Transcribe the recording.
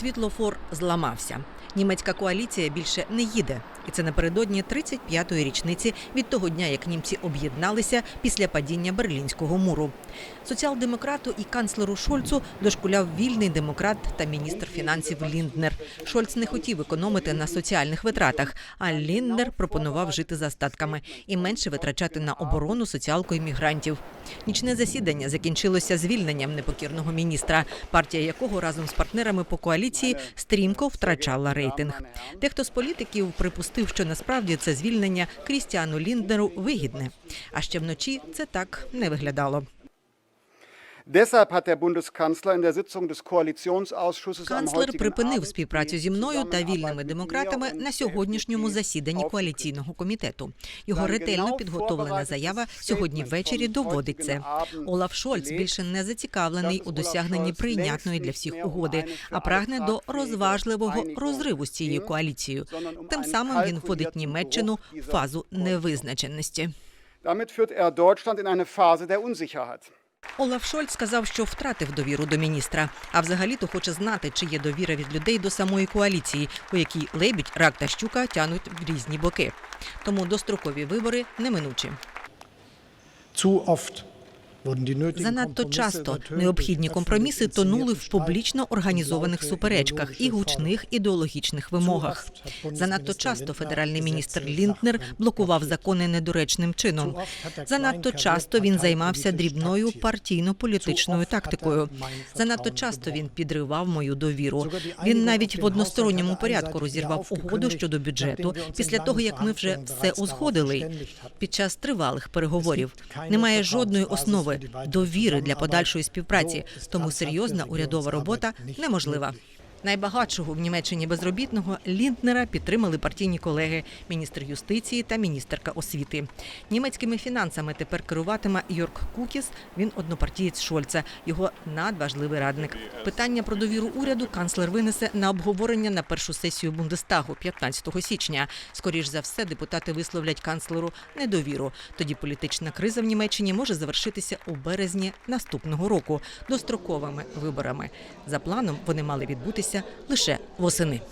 Світлофор зламався. Німецька коаліція більше не їде, і це напередодні 35-ї річниці від того дня, як німці об'єдналися після падіння берлінського муру. Соціал-демократу і канцлеру Шольцу дошкуляв вільний демократ та міністр фінансів Лінднер. Шольц не хотів економити на соціальних витратах, а Лінднер пропонував жити за статками і менше витрачати на оборону, соціалку і мігрантів. Нічне засідання закінчилося звільненням непокірного міністра, партія якого разом з партнерами по коаліції стрімко втрачала рейтинг. Дехто з політиків припустив, що насправді це звільнення Крістіану Лінднеру вигідне. А ще вночі це так не виглядало. Deshalb hat der Bundeskanzler in der Sitzung des Koalitionsausschusses Канцлер припинив співпрацю зі мною та вільними демократами на сьогоднішньому засіданні коаліційного комітету. Його ретельно підготовлена заява сьогодні ввечері доводить це. Олаф Шольц більше не зацікавлений у досягненні прийнятної для всіх угоди, а прагне до розважливого розриву з цією коаліцією. Тим самим він вводить Німеччину в фазу невизначеності. Damit führt er Deutschland in eine Phase der Unsicherheit. Олаф Шольц сказав, що втратив довіру до міністра, а взагалі-то хоче знати, чи є довіра від людей до самої коаліції, у якій лебідь, рак та щука тянуть в різні боки. Тому дострокові вибори неминучі. Zu oft Занадто часто необхідні компроміси тонули в публічно організованих суперечках і гучних ідеологічних вимогах. Занадто часто федеральний міністр Лінднер блокував закони недоречним чином. Der Занадто часто він займався дрібною партійно-політичною er тактикою. Занадто часто він підривав мою довіру. Він навіть в односторонньому er порядку розірвав угоду щодо бюджету після того, як ми вже все узгодили. Під час тривалих переговорів немає жодної основи weitere довіри для подальшої співпраці, тому серйозна урядова робота неможлива. Найбагатшого в Німеччині безробітного Лінднера підтримали партійні колеги, міністр юстиції та міністерка освіти. Німецькими фінансами тепер керуватиме Йорк Кукіс. Він однопартієць Шольца, його надважливий радник. Питання про довіру уряду канцлер винесе на обговорення на першу сесію Бундестагу 15 січня. Скоріш за все, депутати висловлять канцлеру недовіру. Тоді політична криза в Німеччині може завершитися у березні наступного року достроковими виборами. За планом вони мали відбутися лише восени.